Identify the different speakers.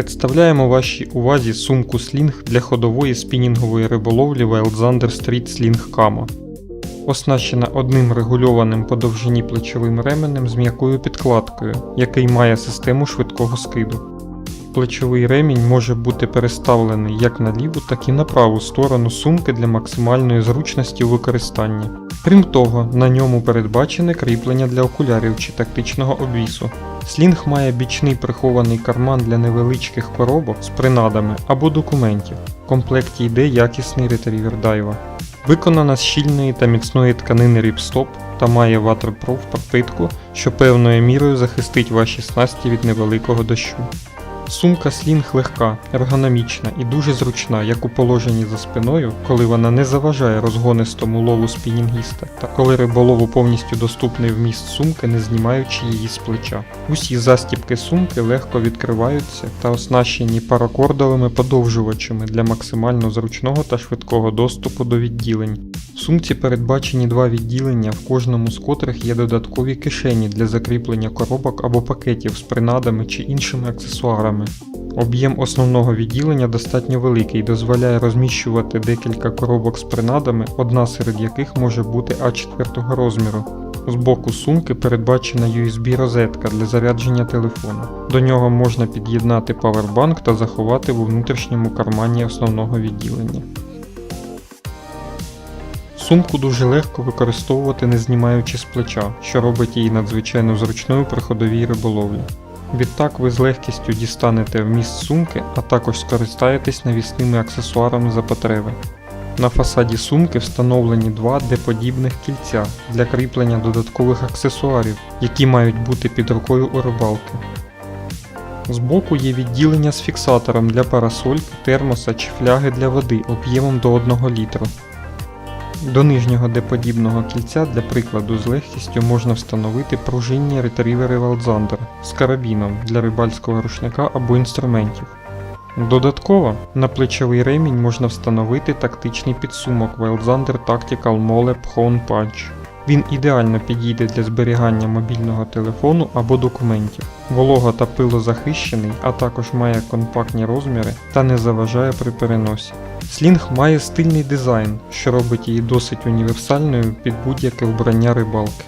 Speaker 1: Представляємо вашій увазі сумку слінг для ходової спінінгової риболовлі Wildzander Street Sling Camo. Оснащена одним регульованим по довжині плечовим ременем з м'якою підкладкою, який має систему швидкого скиду. Плечовий ремінь може бути переставлений як на ліву, так і на праву сторону сумки для максимальної зручності у використанні. Крім того, на ньому передбачене кріплення для окулярів чи тактичного обвісу. Слінг має бічний прихований карман для невеличких коробок з принадами або документів. В комплекті йде якісний ретривер дайва. Виконана з щільної та міцної тканини ріпстоп та має waterproof пропитку, що певною мірою захистить ваші снасті від невеликого дощу. Сумка слінг легка, ергономічна і дуже зручна як у положенні за спиною, коли вона не заважає розгонистому лову спінінгіста, та коли риболову повністю доступний вміст сумки, не знімаючи її з плеча. Усі застібки сумки легко відкриваються та оснащені паракордовими подовжувачами для максимально зручного та швидкого доступу до відділень. В сумці передбачені два відділення, в кожному з котрих є додаткові кишені для закріплення коробок або пакетів з принадами чи іншими аксесуарами. Об'єм основного відділення достатньо великий, дозволяє розміщувати декілька коробок з принадами, одна серед яких може бути А4 розміру. З боку сумки передбачена USB-розетка для зарядження телефону. До нього можна під'єднати павербанк та заховати у внутрішньому кармані основного відділення. Сумку дуже легко використовувати не знімаючи з плеча, що робить її надзвичайно зручною при ходовій риболовлі. Відтак ви з легкістю дістанете вміст сумки, а також скористаєтесь навісними аксесуарами за потреби. На фасаді сумки встановлені два D-подібних кільця для кріплення додаткових аксесуарів, які мають бути під рукою у рибалки. Збоку є відділення з фіксатором для парасольки, термоса чи фляги для води об'ємом до 1 літру. До нижнього деподібного кільця для прикладу з легкістю можна встановити пружинні ретривери Валдзандер з карабіном для рибальського рушника або інструментів. Додатково на плечовий ремінь можна встановити тактичний підсумок Wildzander Tactical Mole Phone Punch. Він ідеально підійде для зберігання мобільного телефону або документів. Волога та пилозахищений, а також має компактні розміри та не заважає при переносі. Слінг має стильний дизайн, що робить її досить універсальною під будь-яке вбрання рибалки.